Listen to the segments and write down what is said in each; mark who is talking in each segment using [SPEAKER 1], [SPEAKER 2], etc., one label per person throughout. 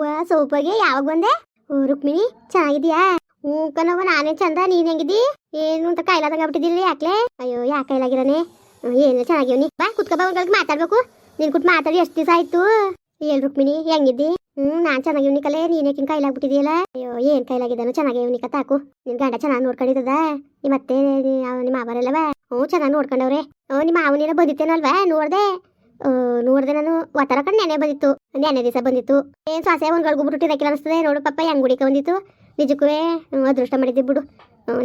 [SPEAKER 1] ಅವ್ವ ಸೋಪಾಗೆ ಯಾವಾಗ ಬಂದೆ? ಓ, ರುಕ್ಮಿಣಿ ಚೆನ್ನಾಗಿದ್ಯಾ ಹ್ಞೂ ಕಣವ್ವ, ನಾನೇ ಚಂದ, ನೀನ್ ಹೆಂಗಿದಿ ಏನು ಅಂತ ಕಾಯಿಲಾದಂಗ ಆಗ್ಬಿಟ್ಟಿದ್ದೀರಿ ಯಾಕ್ಲೆ? ಅಯ್ಯೋ, ಯಾಕೆ ಕೈಲಾಗಿರನೆ ಏನು ಚೆನ್ನಾಗಿವ್ನಿ ಬಾ ಕುತ್ಕೊಬ ಒಂದ್ಗಳಿಗೆ ಮಾತಾಡ್ಬೇಕು. ನೀನ್ ಕುಟ್ ಮಾತಾಡಿ ಎಷ್ಟು ದಿವಸ ಆಯ್ತು? ಏನ್ ರುಕ್ಮಿಣಿ, ಹೆಂಗಿದ್ದಿ? ಹ್ಮ್ ನಾನ್ ಚೆನ್ನಾಗಿವ್ನಿ ಕಲೆ ನೀನೇಕಿನ್ ಕೈಲಾಗ್ಬಿಟ್ಟಿದ್ಯಲ್ಲ ಅಯ್ಯೋ, ಏನ್ ಕೈಲಾಗಿದ್ದಾನು ಚೆನ್ನಾಗಿವ್ನಿ ತಾಕು ನಿನ್ ಗಂಡ ಚೆನ್ನಾಗಿ ನೋಡ್ಕೊಂಡಿದ್ದದ? ಈ ಮತ್ತೆ ನಿಮ್ಮ ಮಾವರೆಲ್ಲವ ಹ್ಞೂ, ಚೆನ್ನಾಗಿ ನೋಡ್ಕೊಂಡವ್ರೆ. ಹ್ಞೂ, ನಿಮ್ಮ ಮಾವನೇನೋ ಬಂದಿತ್ತೇನಲ್ವಾ ನೋಡ್ದೆ. ನೋಡ್ದೆ ನಾನು. ಒತ್ತರ ಕಣ್ ನೆನೆ ಬಂದಿತ್ತು. ನೆನೆ ದಿವಸ ಬಂದಿತ್ತು. ಏನ್ ಸಾಸೆ ಒಂದ್ ಗಳಿಗೂ ಬಿಟ್ಟಿರಕ್ಕಿಲ್ಲ ಅನಿಸ್ತದೆ. ನೋಡು ಪಪ್ಪ ಹೆಂಗ್ ಗುಡಿಕೆ ಬಂದಿತ್ತು. ನಿಜಕ್ಕೂ ಅದೃಷ್ಟ ಮಾಡಿದ್ದಿ ಬಿಡು.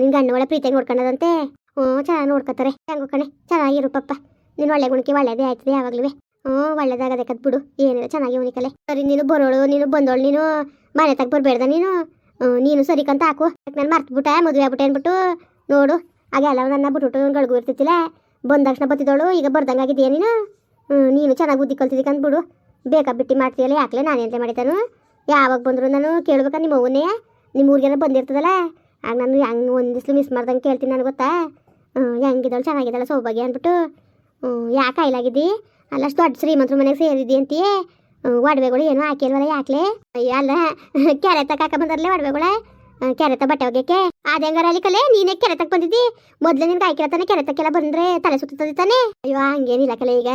[SPEAKER 1] ನಿನ್ ಗಂಡ ಒಳ್ಳೆ ಪ್ರೀತಿಯಾಗಿ ನೋಡ್ಕೊಂಡದಂತೆ. ಹ್ಞೂ ಚೆನ್ನಾಗಿ ನೋಡ್ಕೊತಾರೆ. ಹೆಂಗು ಕಣೆ ಚೆನ್ನಾಗಿರು ಪಪ್ಪ. ನೀನ್ ಒಳ್ಳೆ ಗುಣಕ್ಕೆ ಒಳ್ಳೇದೇ ಆಯ್ತದೆ ಯಾವಾಗ್ಲೂ ಹ್ಞೂ ಒಳ್ಳೇದಾಗದಕ್ಕದ್ ಬಿಡು. ಏನಿಲ್ಲ ಚೆನ್ನಾಗಿ ಉನಿಕಲೆ ಸರಿ ನೀನು ಬರೋಳು ನೀನು ಬಂದೋಳು ನೀನು ಮನೆ ತಗ ಬರ್ಬೇಡ್ದ ನೀನು. ನೀನು ನೀನು ಸರಿಕಂತ ಹಾಕು. ನಾನು ಮರ್ತ್ಬಿಟ್ಟೆ ಮದುವೆ ಆಗ್ಬಿಟ್ಟೆ ಅನ್ಬಿಟ್ಟು ನೋಡು. ಹಾಗೆ ಎಲ್ಲ ನನ್ನ ಬಿಟ್ಬಿಟ್ಟು ಗಳಿಗೂ ಇರ್ತಿತ್ತಿಲ್ಲ. ಬಂದ ತಕ್ಷಣ ಬತ್ತಿದ್ದೋಳು ಈಗ ಬರ್ದಂಗಾಗಿದೆಯಾ ನೀನು? ಹ್ಮ್, ನೀನು ಚೆನ್ನಾಗಿ ಬುದ್ಧಿ ಕಲ್ತಿದ್ದಕ್ಕೆ ಅಂದ್ಬಿಡು ಬೇಕಾ ಬಿಟ್ಟು ಮಾಡ್ತೀಯಲ್ಲ? ಯಾಕೆ ನಾನು ಎಂತ ಮಾಡಿದ್ದಾನು? ಯಾವಾಗ ಬಂದ್ರು ನಾನು ಕೇಳ್ಬೇಕಾ ನಿಮ್ಮ ಅವನೇ ನಿಮ್ಮ ಊರಿಗೆಲ್ಲ ಬಂದಿರ್ತದಲ್ಲ? ಆಗ ನಾನು ಹೆಂಗೆ ಒಂದಿಸ್ಲು ಮಿಸ್ ಮಾಡ್ದಂಗೆ ಕೇಳ್ತೀನಿ ನನಗೆ ಗೊತ್ತಾ? ಹೆಂಗಿದ್ದಾಳು, ಚೆನ್ನಾಗಿದ್ದಾಳೆ ಸೌಭಾಗ್ಯ ಅಂದ್ಬಿಟ್ಟು. ಯಾಕೆ ಕಾಯಿಲಾಗಿದ್ದಿ? ಅಲ್ಲಷ್ಟು ದೊಡ್ಡ ಶ್ರೀಮಂತರ ಮನೆಗೆ ಸೇರಿದ್ದಿ ಅಂತೀಯೇ ಒಡವೆಗಳು ಏನು ಹಾಕಿಲ್ವಲ್ಲ ಯಾಕ್ಲೆ? ಅಯ್ಯ, ಅಲ್ಲ ಕ್ಯಾರೆ ತಕ ಬಂದರ್ಲೆ ಒಡವೆಗಳ? ಕೆರೆತ ಬಟ್ಟೆ ಒಗ್ಯಕ್ಕೆ? ಅದಂಗಾರ ಅಲ್ಲಿ ಕಲೆ? ನೀನೇ ಕೆರೆ ತಕ್ ಬಂದಿದ್ದಿ? ಮೊದ್ಲು ನಿನ್ಗೆ ಆಯ್ಕೆ ಕೆರೆ ತಕ್ಕೆಲ್ಲ ಬಂದ್ರೆ ತಲೆ ಸುತ್ತದೆ ತಾನೆ? ಅಯ್ಯೋ, ಹಂಗೇನಿಲ್ಲ ಕಲೆ ಈಗ.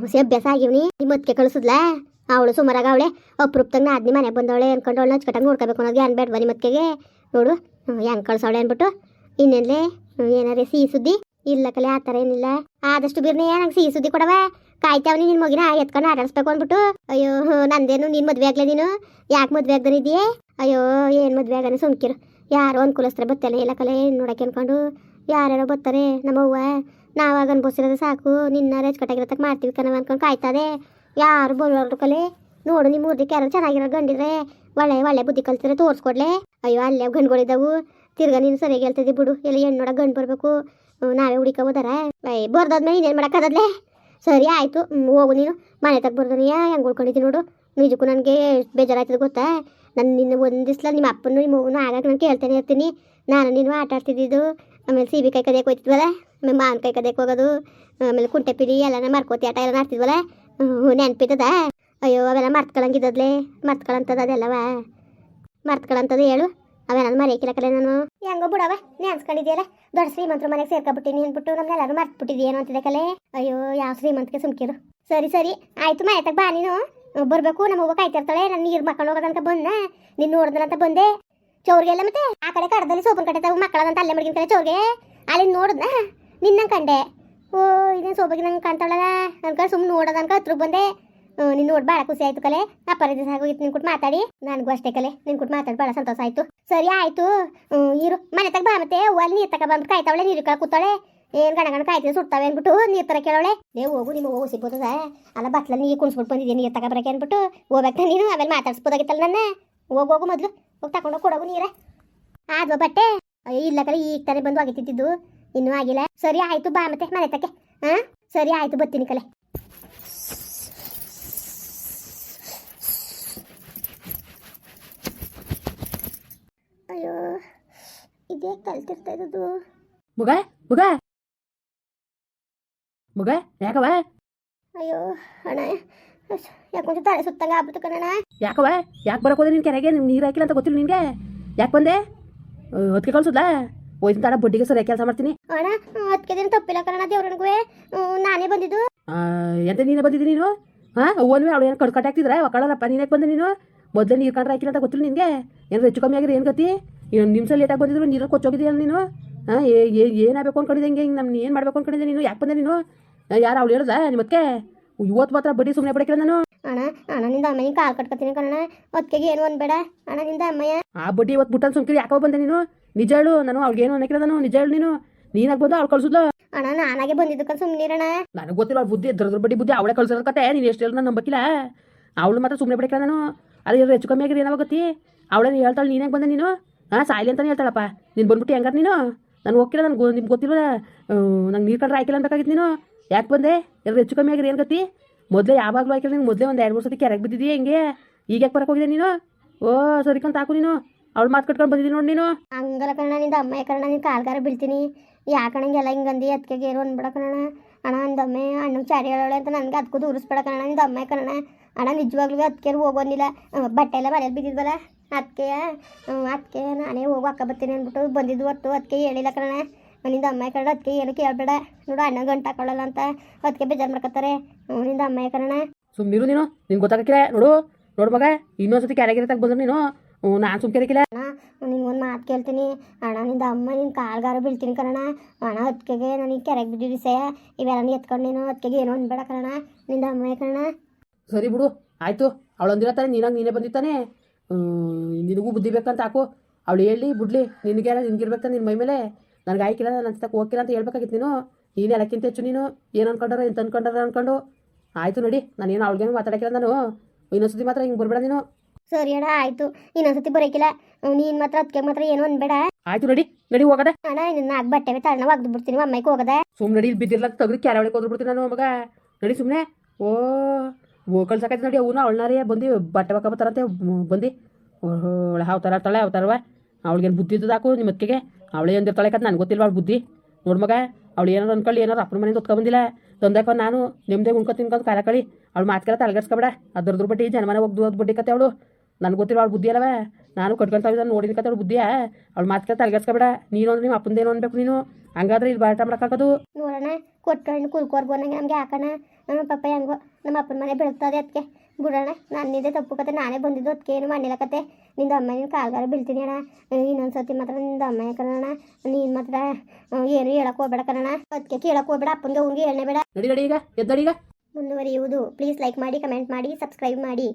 [SPEAKER 1] ಹುಸಿ ಅಭ್ಯಾಸ ಆಗಿವ್ನಿ. ನಿಮ್ಮ ಅದಕ್ಕೆ ಕಳಿಸಿದ್ಲ? ಅವಳು ಸುಮಾರಾಗ ಅವಳೆ, ಅಪ್ರೂಪ್ತಂಗ ಅದ್ನಿ ಮನೆ ಬಂದವಳೆ ಅನ್ಕೊಂಡು ಅವಳು ಹಚ್ಕಟ್ಟಂಗೆ ನೋಡ್ಕೋಬೇಕು ಅನ್ನೋದು ಏನ್ ಬೇಡವಾ ನಿಮ್ಮ ಮತ್ಕೆಗೆ ನೋಡು ಹೆಂಗೆ ಕಳ್ಸವಳೆ ಅನ್ಬಿಟ್ಟು. ಇನ್ನೇನ್ಲೆ ಏನಾರೇ ಸಿಹಿ ಸುದ್ದಿ? ಇಲ್ಲ ಕಲೆ, ಆ ಥರ ಏನಿಲ್ಲ. ಆದಷ್ಟು ಬಿರ್ನೇ, ನಂಗೆ ಸಿಹಿ ಸುದ್ದಿ ಕೊಡವ ಕಾಯ್ತಾವನಿ ನಿನ್ ಮಗಿನ, ಎತ್ಕೊಂಡು ಆಟಾಡಿಸ್ಬೇಕು ಅಂದ್ಬಿಟ್ಟು ಅಯ್ಯೋ ನಂದೇನು, ನಿನ್ ಮದ್ವೆ ಆಗ್ಲೇ ನೀನು? ಯಾಕೆ ಮದ್ವೆ ಆಗ್ದನಿದ್ದೀಯೇ ಅಯ್ಯೋ, ಏನ್ ಮದುವೆ ಆಗನೆ ಸುಮ್ಕಿರು. ಯಾರೋ ಅನ್ಕೂಲಸ್ತಾರೆ ಬತ್ತಲ್ಲ ಇಲ್ಲ ಕಲೆ, ನೋಡಕ್ಕೆ ಅನ್ಕೊಂಡು. ಯಾರ್ಯಾರೋ ಬರ್ತಾರೆ ನಮ್ಮವ್ವ ನಾವಾಗ ಅನ್ಭವಿಸಿರೋದು ಸಾಕು, ನಿನ್ನ ರೇಜ್ ಕಟ್ಟಾಗಿರತಕ್ಕ ಮಾಡ್ತೀವಿ ಕಣವ ಅನ್ಕೊಂಡು ಕಾಯ್ತದೆ. ಯಾರು ಬರೋರು ಕಲೆ? ನೋಡು ನಿಮ್ಮ ಮೂರ್ದಿಕ್ಕೆ ಯಾರು ಚೆನ್ನಾಗಿರೋ ಗಂಡಿದ್ರೆ ಒಳ್ಳೆ ಒಳ್ಳೆ ಬುದ್ಧಿ ಕಲ್ತಿದ್ರೆ ತೋರಿಸ್ಕೊಡ್ಲೆ. ಅಯ್ಯೋ, ಅಲ್ಲೇ ಗಂಡುಗಳಿದ್ದಾವು ತಿರ್ಗಾ ನೀನು ಸರಿಯಾಗಿ ಹೇಳ್ತಿದ್ದಿ ಬಿಡು. ಎಲ್ಲ ಹೆಣ್ಣು ನೋಡ ಗಂಡು ಬರಬೇಕು? ನಾವೇ ಹುಡಿಕ ಅಯ್ಯ ಬರ್ದಾದ್ಮೇಲೆ ಇನ್ನೇನು ಮಾಡೋಕ್ಕಾಗದ್ಲೆ ಸರಿ, ಆಯಿತು. ಹೋಗು ನೀನು. ಮನೆ ತಗ ಬರ್ದನಿಯ ಹೆಂಗೆ ಉಳ್ಕೊಂಡಿದ್ದೀನಿ ನೋಡು. ನಿಜಕ್ಕೂ ನನಗೆ ಬೇಜಾರಾಯ್ತದ ಗೊತ್ತಾ? ನಾನು ನಿನ್ನ ಒಂದಿಸ್ಲ ನಿಮ್ಮ ಅಪ್ಪನೂ ನಿಮ್ಮ ಮಗನೂ ಆಗಾಗ ನಾನು ಕೇಳ್ತಾನೆ ಇರ್ತೀನಿ. ನಾನು ನೀನು ಆಟ ಆಡ್ತಿದ್ದಿದ್ದು, ಆಮೇಲೆ ಸಿಬಿ ಕೈ ಕದಿಯಕ್ಕೆ ಹೋಯ್ತಿದ್ವಲ್ಲ? ಆಮೇಲೆ ಕೈ ಕದಿಯಕ್ಕೆ ಹೋಗೋದು, ಆಮೇಲೆ ಕುಂಟೆ ಪಿಡಿ ಎಲ್ಲ ಮರ್ಕೋತಿ, ಆಟ ಎಲ್ಲ ಆಡ್ತಿದ್ವಲ್ಲ ನೆನ್ಪಿದ್ದದ? ಅಯ್ಯೋ, ಅವೆಲ್ಲ ಮರ್ತ್ಕೊಳಂಗಿದ್ದದ್ಲೆ ಮರ್ತ್ಕೊಳಂತದ ಅದೆಲ್ಲವ ಮರ್ತ್ಕೊಳಂತದ ಹೇಳು ಅವೇನಾದ್ರು ಮರೆಯಕ್ಕಿಲ್ಲ ಕಲೆ ನಾನು. ಹೆಂಗೋ ಬಿಡವ ನೆನ್ಸ್ಕೊಂಡಿದ್ಯಲ್ಲ ದೊಡ್ಡ ಶ್ರೀಮಂತರ ಮನೆಗೆ ಸೇರ್ಕೊಬಿಟ್ಟಿನಿ ಅಂದ್ಬಿಟ್ಟು ನಮ್ನೆಲ್ಲರೂ ಮರ್ತ್ಬಿಟ್ಟಿದ್ಯೇನು ಅಂತಿದೆ ಕಲೆ ಅಯ್ಯೋ, ಯಾವ ಶ್ರೀಮಂತಕ್ಕೆ ಸುಮ್ಕಿರು. ಸರಿ ಸರಿ, ಆಯ್ತು, ಮನೆ ಬಾ ನೀನು. ಬರಬೇಕು, ನಮ್ಮ ಅವ್ವ ಕಾಯ್ತಿರ್ತಾಳೆ ನಾನು ನೀರು ಮಕ್ಕಳು ಹೋಗೋದಂತ ಬಂದ. ನೀನು ನೋಡಿದ್ರಂತ ಬಂದೆ. ಚೌರ್ಗೆಲ್ಲ ಮತ್ತೆ? ಆ ಕಡೆ ಕಡದಲ್ಲಿ ಸೋಪನ್ ಕಡೆ ಮಕ್ಕಳದಂತ ಅಲ್ಲೇ ಮಡಗಿನ ಕಡೆ ಚೌರ್ಗೆ. ಅಲ್ಲಿ ನೋಡಿದ್ನ? ನಿನ್ನ ಕಂಡೆ. ಓ, ಇದೇನು ಸೋಬಾಗಿ ನಂಗೆ ಕಾಣ್ತಾಳಲ್ಲ ಅನ್ಕ ಸುಮ್ಮನೆ ನೋಡೋದ ಅನ್ಕ ಹತ್ರ ಬಂದೆ. ನೀನು ನೋಡಿ ಭಾಳ ಖುಷಿ ಆಯ್ತು ಕಲೆ. ಅಪ್ಪರ ದಿವಸ ಆಗೋಗಿತ್ತು, ನಿನ್ ಕೊಟ್ಟು ಮಾತಾಡಿ. ನನಗೂ ಅಷ್ಟೇ ಕಲೆ. ನಿನ್ ಕೊಟ್ಟು ಮಾತಾಡಿ ಭಾಳ ಸಂತೋಷ ಆಯ್ತು. ಸರಿ, ಆಯ್ತು. ಇರು. ಮನೆ ತಗ ಬಾ ಮತ್ತೆ. ಅಲ್ಲಿ ನೀರು ತಗ ಬಂದು ಕಾಯ್ತಾವಳೆ, ನೀರು ಕಾ ಕೂತಾಳೆ. ಏನ್ ಗಣ ಗಣ ಕಾಯ್ತೀನಿ ಸುಡ್ತಾವೆ ಅಂದ್ಬಿಟ್ಟು ನೀರು ತರ ಕೇಳವಳೆ ನೀವು ಹೋಗು ನಿಮಗೆ ಹೋಗಿ ಸಿಗ್ಬೋದದ ಅಲ್ಲ ಬಟ್ಲ ನೀರು ಕುಣಿಸ್ಬಿಟ್ಟು ಬಂದಿದ್ದೀನಿ ನೀರು ತಗೊಬರಕ್ಕೆ ಅಂದ್ಬಿಟ್ಟು ಹೋಗ್ಬೇಕ ನೀನು, ಆಮೇಲೆ ಮಾತಾಡ್ಸ್ಬೋದಾಗಿತ್ತಲ್ಲ ನನ್ನ. ಹೋಗೋಗು ಹೋಗು ಮೊದ್ಲು. ಹೋಗಿ ತಗೊಂಡೋಗಿ ಕೊಡೋಗು ನೀರ. ಆದ್ವ ಬಟ್ಟೆ. ಇಲ್ಲ ಕಲೆ, ಈಗ ತಾನೇ ಬಂದು ಆಗಿತ್ತಿದ್ದು ಇನ್ನೂ ಆಗಿಲ್ಲ. ಸರಿ ಆಯ್ತು ಬಾ ಮತ್ತೆ ಮನೆ ತಕ್ಕೆ ಹಾ ಸರಿ ಆಯ್ತು ಬರ್ತೀನಿ ಕಲೆ. ಅಯ್ಯೋ ಇದೇ ಕಲ್ತಿರ್ತಾ ಇರೋದು.
[SPEAKER 2] ಮುಗ ಮುಗ. ಮುಗ ಯಾಕವ
[SPEAKER 1] ಅಯ್ಯೋ ಅಣ್ಣ ಯಾಕೊಂದು ತಲೆ ಸುತ್ತಂಗ ಆಗ್ಬಿಟ್ಟು ಕಣಣ್ಣ.
[SPEAKER 2] ಯಾಕವ ಯಾಕೆ ಬರಕ್ ಹೋದೆ ನಿನ್ ಕೆರೆಗೆ? ನೀರು ಹಾಕಿಲ್ಲ ಅಂತ ಗೊತ್ತಿಲ್ಲ ನಿನ್ಗೆ? ಯಾಕೆ ಬಂದೆ? ಹೊತ್ತಿಗೆ ಕಳ್ಸುದ್ಲಾ? ಹೋಯ್ತು ತಡ ಬಡ್ಡಿಗೆ ಸರಿಯಾಗಿ ಕೆಲಸ ಮಾಡ್ತೀನಿ.
[SPEAKER 1] ಅಣ್ಣ ಅದಕ್ಕೆ ದಿನ ತಪ್ಪಿಲ್ಲ ಕಣ ದೇವ್ರನಿಗೂ ನಾನೇ ಬಂದಿದ್ದು.
[SPEAKER 2] ಎಂತ ನೀನೇ ಬಂದಿದ್ದಿ ನೀನು? ಹಾಂ ಅವ್ವನ್ವೇ ಅವಳು ಏನು ಕಡ್ಕಟ್ ಹಾಕ್ತಿದ್ರೆ ಒಕ್ಕಳರಪ್ಪ ನೀನೇ? ಬಂದೆ ನೀನು ಮೊದಲೇ ನೀರು ಕಂಡ್ರೆ ಹಾಕಿಲ್ಲ ಅಂತ ಗೊತ್ತಿಲ್ಲ ನಿನಗೆ? ಏನು ಹೆಚ್ಚು ಕಮ್ಮಿ ಆಗಿರಿ ಏನು ಗತಿ? ಏನು ನಿಮಿಷ ಲೇಟಾಗಿ ಬಂದಿದ್ರು ನೀರು ಕೊಚ್ಚೋಗಿದೆಯಲ್ಲ ನೀನು? ಹಾಂ ಏನಾಗಬೇಕು ಅನ್ಕೊಂಡಿದ್ದೆ ಹಿಂಗೆ? ಹಿಂಗೆ ನಮ್ಮ ಏನು ಮಾಡ್ಬೇಕು ಅನ್ಕೊಂಡಿದ್ದೆ ನೀನು? ಯಾಕೆ ಬಂದೆ ನೀನು? ಯಾರು ಅವಳು ಹೇಳ್ದ ನಿಮ್ಮಕ್ಕೆ ಇವತ್ತು ಮಾತ್ರ ಬಡ್ಡಿ ಸುಮ್ಮನೆ ಬಿಡಕ್ಕಿಲ್ಲ ನಾನು?
[SPEAKER 1] ಅಣ್ಣ ಅಣ್ಣ ನಿಂದ ಅಮ್ಮನಿಗೆ ಕಾಲು ಕಟ್ಕೊತೀನಿ ಕಣಣ್ಣ. ಅದಕ್ಕೆ ಏನು ಅನ್ಬೇಡ? ಬೇಡ ನಿಂದ ಅಮ್ಮಯ್ಯ.
[SPEAKER 2] ಆ ಬಡ್ಡಿ ಇವತ್ತು ಬಿಟ್ಟನ್ ಸುಮ್ಕಿರಿ ಯಾಕೋ ಬಂದೆ ನೀನು? ನಿಜ ಹೇಳು ನಾನು ಅವ್ಳಿಗೆ ಏನು ಅನ್ನಕ್ಕಿಲ್ಲ ನಾನು ನಿಜ ಹೇಳು ನೀನು. ನೀನಾಗ್ಬೋದು ಅವ್ಳು ಕಳ್ಸುದ್ಲು?
[SPEAKER 1] ಅಣ್ಣ ನಾನಾಗೆ ಬಂದಿದ್ದಕ್ಕ ಸುಮ್ಮನಿರಣ
[SPEAKER 2] ನನಗೆ ಗೊತ್ತಿಲ್ಲ ಅವ್ಳ ಬುದ್ಧಿ ದ್ರ ಬಡ್ಡಿ ಬುದ್ಧಿ ಅವಳೆ ಕಳ್ಸಿರೋ ಕತೆ. ನೀನು ಎಷ್ಟು ಹೇಳಿ ನಾನು ನಂಬಕ್ಕಿಲ್ಲ ಅವಳು ಮಾತ್ರ ಸುಮ್ಮನೆ ಬಿಡಕ್ಕಿಲ್ಲ ನಾನು. ಅದು ಹೆಚ್ಚು ಕಮ್ಮಿ ಆಗಿರಿ ಏನಾಗತ್ತಿ ಅವಳೇ ಹೇಳ್ತಾಳೆ ನೀನಾಗ ಬಂದೆ ನೀನು? ಹಾಂ ಸಾಯ್ಲಿ ಅಂತಾನೆ ಹೇಳ್ತಾಳಪ್ಪ. ನೀನು ಬಂದ್ಬಿಟ್ಟು ಹೆಂಗಾರ ನೀನು? ನಾನು ಹೋಗಿಲ್ಲ ನನಗೆ ನಿಮ್ಗೆ ಗೊತ್ತಿಲ್ಲ ನಂಗೆ ನೀರು ಕಂಡ್ರೆ ಹಾಕಿಲ್ಲ ಅಂತಕ್ಕಾಗಿತ್ತು ನೀನು. ಯಾಕೆ ಬಂದೆ? ಎಲ್ಲ ಹೆಚ್ಚು ಕಮ್ಮಿ ಆಗಿರಿ ಏನು ಗತಿ ಮೊದಲೇ ಯಾವಾಗಲೂ ಹಾಕಿಲ್ಲ ನೀನು. ಮೊದಲೇ ಒಂದು ಎರಡು ಮೂರು ಸತಿ ಕೆರೆಗೆ ಬಿದ್ದಿದ್ದೀಯ ಹಿಂಗೆ? ಈಗ ಯಾಕೆ ಬರಕ್ಕೆ ಹೋಗಿದೆ ನೀನು? ಓ ಸರಿಕಂತ ಹಾಕು ನೀನು. ಅವಳು ಮಾತು ಕಟ್ಕೊಂಡು ಬಂದಿದ್ದೀನಿ ನೋಡಿ ನೀನು?
[SPEAKER 1] ಹಂಗಲ್ಲ ಕಣ ನಿಂದ ಅಮ್ಮಯ್ಯ ಕಣ ನಿನ್ ಕಾಲ್ಗಾರ ಬೀಳ್ತೀನಿ. ಯಾಕಣಂಗೆಲ್ಲ ಹಿಂಗಂದಿ ಅದಕ್ಕೆ ಏನು ಅನ್ಬಿಡ ಕಣ ಅಣ್ಣ ಅಂದಮ್ಮೆ ಅಣ್ಣ ಚಾರಿ ಹೇಳೋಳೆ ಅಂತ ನನಗೆ ಅದಕ್ಕೂ ದೂರಿಸ್ಬೇಡ ಕಣ ನಿಂದ ಅಮ್ಮಯ್ಯ ಕಣ ಅಣ್ಣ ನಿಜವಾಗ್ಲೂ ಅದಕ್ಕೆ ಹೋಗೋನಿಲ್ಲ ಬಟ್ಟೆ ಎಲ್ಲ ಮನೇಲಿ ಬಿದ್ದಿದ್ವಲ್ಲ? ಅದಕ್ಕೆ ಅದಕ್ಕೆ ನಾನೇ ಹೋಗೋ ಅಕ್ಕ ಬರ್ತೀನಿ ಅಂದ್ಬಿಟ್ಟು ಬಂದಿದ್ದು ಹೊತ್ತು. ಅದಕ್ಕೆ ಹೇಳಿಲ್ಲ ಕಣ ನಿಂದ ಅಮ್ಮ ಕಣ ಅದಕ್ಕೆ ಏನು ಕೇಳಬೇಡ. ನೋಡು ಅಣ್ಣ ಗಂಟು ಹಾಕೊಳ್ಳಲ್ಲ ಅಂತ. ಅದಕ್ಕೆ ಬೇಜಾರು ಮಾಡ್ಕೊತಾರೆ. ಅವನಿಂದ ನಿಂದ ಅಮ್ಮ ಕಣ
[SPEAKER 2] ಸುಮ್ಮನಿರು ನೀನು. ನಿಂಗೆ ಗೊತ್ತಾಗಕ್ಕಿಲ್ಲ. ನೋಡು ನೋಡು ಮಗ. ಇನ್ನೊಂದ್ಸತಿ ಕ್ಯಾರೆಗಿರಿ ತಗ ಬಂದ್ರೆ ನೀನು. ನಾನು ಸುಮ್ಕಿರಕ್ಕಿಲ್ಲ
[SPEAKER 1] ಅಣ್ಣ ನಿನ್ಗೊಂದು ಮಾತು ಕೇಳ್ತೀನಿ. ಅಣ್ಣ ನಿಂದ ಅಮ್ಮ ನಿನ್ನ ಕಾಲ್ಗಾರ ಬೀಳ್ತೀನಿ ಕಣ ಅಣ್ಣ ಅದಕ್ಕೆ ನನಗೆ ಕೆರೆಗೆ ಬಿದ್ದಿದ್ದು ಸೇ. ಇವೆಲ್ಲ ಎತ್ಕೊಂಡು ನೀನು ಅದಕ್ಕೆ ಏನೋ ಅನ್ಬೇಡ ಕಣ ನಿಂದ ಅಮ್ಮ ಕಣ
[SPEAKER 2] ಸರಿ ಬಿಡು ಆಯಿತು. ಅವಳು ಅಂದಿರತ್ತಾನೆ ನೀನಾಗ ನೀನೇ ಬಂದಿತ್ತಾನೆ ನಿನಗೂ ಬುದ್ಧಿ ಬೇಕಂತ ಹಾಕು. ಅವಳು ಹೇಳಿ ಬಿಡ್ಲಿ ನಿನಗೆ ನಿನ್ಗಿರ್ಬೇಕ ನಿನ್ನ ಮೈ ಮೇಲೆ. ನನಗೆ ಆಯ್ಕಿಲ್ಲ ನನ್ನ ಅಂತ ಹೋಗಿಲ್ಲ ಅಂತ ಹೇಳ್ಬೇಕಾಗಿತ್ತು ನೀನು. ನೀನು ಎಲ್ಲಕ್ಕಿಂತ ಹೆಚ್ಚು ನೀನು. ಏನು ಅನ್ಕೊಂಡಾರ ಇಂತ ಅನ್ಕೊಂಡಾರ ಅನ್ಕೊಂಡು. ಆಯಿತು ನೋಡಿ ನಾನೇನು ಅವಳಿಗೇನು ಮಾತಾಡೋಕ್ಕಿಲ್ಲ ನಾನು. ಇನ್ನೊಂದ್ಸತಿ ಮಾತ್ರ ಹಿಂಗೆ ಬರ್ಬೇಡ ನೀನು.
[SPEAKER 1] ಸರಿ ಅಣ್ಣ ಆಯ್ತು. ಇನ್ನೊಂದ್ಸತಿ ಬರೋಕಿಲ್ಲ. ನೀನ್ ಮಾತ್ರ ಅದಕ್ಕೆ ಮಾತ್ರ ಏನು ಅನ್ಬೇಡ.
[SPEAKER 2] ಆಯ್ತು ನಡಿ ನಡಿ ಹೋಗದ.
[SPEAKER 1] ಅಣ್ಣ ನಿನ್ನ ಆಗ ಬಟ್ಟೆ ತಣ್ಣ ಒಗ್ದು ಬಿಡ್ತೀನಿ ಅಮ್ಮಕ್ಕೆ ಹೋಗದ.
[SPEAKER 2] ಸುಮ್ ನಡಿ ಬಿದ್ದಿರ್ಲ ತಗ್ರಿ ಕ್ಯಾರ ಒಳಗೆ ಹೋದ್ರು ಬಿಡ್ತೀನಿ ನಾನು ಮಗ ನಡಿ ಸುಮ್ಮನೆ ಓ ಓಕಲ್ ಕಳ್ಸಕೈತೆ ನಡಿ ಅವನು ಅವಳನಾರೇ ಬಂದಿ ಬಟ್ಟೆ ಬಕ್ಕ ಬರ್ತಾರಂತೆ ಬಂದು. ಒಳ್ಳೆ ಹಾವ್ತಾರ ತಳೆ ಅವತಾರವ ಅವಳಿಗೇನು ಬುದ್ಧಿ ಇದ್ದದ ಹಾಕು ನಿಮ್ಮ ಅತ್ತಿಗೆ. ಅವಳೇ ಅಂದಿರ್ತಾಳೆ ಕತ್ ನನಗೆ ಗೊತ್ತಿಲ್ಲ ಅವಳು ಬುದ್ಧಿ. ನೋಡು ಮಗ ಅವಳು ಏನಾರು ಅನ್ಕೊಳ್ಳಿ ಏನಾರು ಅಪ್ಪನ ಮನೆಯಿಂದ ಹೊತ್ಕೊಂಡ್ ಬಂದಿಲ್ಲ. ತಂದಾಕ ನಾನು ನಿಮ್ದೇ ಉಣ್ಕೊ ತಿನ್ಕೊಂಡು ಕಾಲ ಕಳಿ. ಅವಳು ಮಾತ್ಕೆಲ್ಲ ತಲೆಗರ್ಸ್ಕೊಬೇಡ. ಅದ್ರದ್ರ ಬಟ್ಟಿ ಜನಮನೆ ಹೋಗ್ದು ಅದ್ ಬಡ್ಡಿ ಕತೆ ಅವಳು. ನನಗೆ ಗೊತ್ತಿಲ್ಲ ಅವಳು ಬುದ್ಧಿ ಅಲ್ಲವೇ? ನಾನು ಕಟ್ಕೊಂತ ಇದ್ದಾನೆ ನೋಡಿದ ಅವ್ಳು ಅವಳು ಬುದ್ಧಿಯಾ ಅವಳು ಮಾತ್ಕೆಲ್ಲ ತಲೆಗಡ್ಸ್ಕೊಬೇಡ. ನೀನು ಅಂದ್ರೆ ನಿಮ್ಮ ಅಪ್ಪಂದೇನು ಅನ್ಬೇಕು ನೀನು. ಹಂಗಾದ್ರೆ ಇಲ್ಲಿ ಬಾಟ ಮಾಡಕ್ಕಾಗೋದು
[SPEAKER 1] ನೋಡೋಣ ಕೊಟ್ಕೊಂಡು ಕುಲ್ಕೋರ್ಬು ನಂಗೆ ನಮಗೆ ಹಾಕೋಣ. ನಮ್ಮ ಪಪ್ಪ ಹೆಂಗೋ ನಮ್ಮ ಅಪ್ಪನ ಮನೆ ಬೆಳಗ್ತದೆ ಅದಕ್ಕೆ ಬಿಡೋಣ ನನ್ನಿಂದೆ ತಪ್ಪು ಕತೆ ನಾನೇ ಬಂದಿದ್ದು ಅದಕ್ಕೆ ಏನು ಮಾಡಿಲ್ಲ ಕತೆ. ನಿಂದ ಅಮ್ಮ ನಿನ್ನ ಕಾಲ್ಗಾರ ಬೀಳ್ತೀನಿ ಅಣ್ಣ. ಇನ್ನೊಂದು ಸತಿ ಮಾತ್ರ ನಿಂದ ಅಮ್ಮ ಕಣ ನೀನು ಮಾತ್ರ ಏನು ಹೇಳಕ್ಕೆ ಹೋಗ್ಬೇಡ ಕಣ ಅದಕ್ಕೆ ಕೇಳಕ್ಕೆ ಹೋಗ್ಬೇಡ ಅಪ್ಪನಿಗೆ ಅವ್ನಿಗೆ ಹೇಳನೇ ಬೇಡ.
[SPEAKER 2] ನಡಿ ನಡಿ ಈಗ ಎದ್ದಡಿ ಈಗ.
[SPEAKER 1] ಮುಂದುವರಿಯುವುದು. ಪ್ಲೀಸ್ ಲೈಕ್ ಮಾಡಿ ಕಮೆಂಟ್ ಮಾಡಿ ಸಬ್ಸ್ಕ್ರೈಬ್ ಮಾಡಿ.